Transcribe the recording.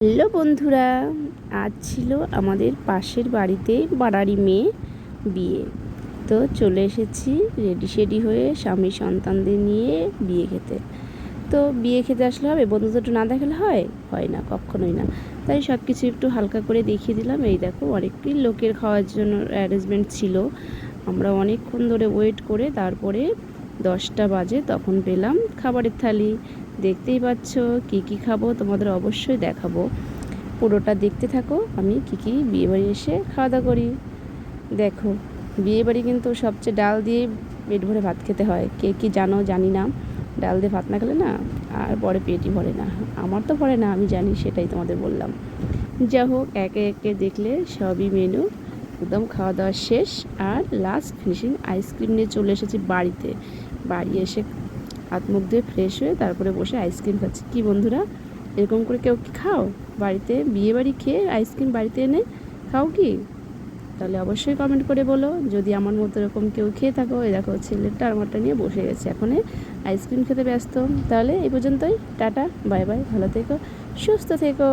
Hello বন্ধুরা, আজ ছিল আমাদের পাশের বাড়িতে বাড়ারি মেয়ে বিয়ে। তো চলে এসেছি রেডি শেডি হয়ে স্বামী সন্তানদের নিয়ে বিয়ে খেতে। তো বিয়ে খেতে আসলে হবে বন্ধু দুটো না দেখালে হয়? হয় না কখনোই না। তাই সব কিছু একটু হালকা করে দেখিয়ে দিলাম। এই দেখো অনেকই লোকের খাওয়ার জন্য অ্যারেঞ্জমেন্ট ছিল। আমরা অনেকক্ষণ ধরে ওয়েট করে তারপরে দশটা বাজে তখন পেলাম খাবারের থালি। দেখতেই পাচ্ছ কি কি খাব, তোমাদের অবশ্যই দেখাবো। পুরোটা দেখতে থাকো, আমি কি কি বিয়েবাড়ি এসে খাওয়া দাওয়া করি। দেখো, বিয়েবাড়ি কিন্তু সবচেয়ে ডাল দিয়ে পেট ভরে ভাত খেতে হয়। কে কি জানো, জানি না। ডাল দিয়ে ভাত না খেলে না আর পরে পেটই ভরে না। আমার তো ভরে না, আমি জানি, সেটাই তোমাদের বললাম। যা হোক একে একে দেখলে সবই মেনু। একদম খাওয়া দাওয়া শেষ আর লাস্ট ফিনিশিং আইসক্রিম নিয়ে চলে এসেছি বাড়িতে। বাড়ি এসে হাত মুখ ধুয়ে ফ্রেশ হয়ে তারপরে বসে আইসক্রিম খাচ্ছি। কি বন্ধুরা? এরকম করে কেউ কি খাও? বাড়িতে বিয়ে বাড়ি খেয়ে আইসক্রিম বাড়িতে এনে খাও কি? তাহলে অবশ্যই কমেন্ট করে বলো। যদি আমার মতো এরকম কেউ খেয়ে থাকো, এই দেখো ছেলেটা আমারটা নিয়ে বসে গেছে। এখন আইসক্রিম খেতে ব্যস্ত। তাহলে এই পর্যন্তই। টাটা বাই বাই ভালো থেকো, সুস্থ থেকো।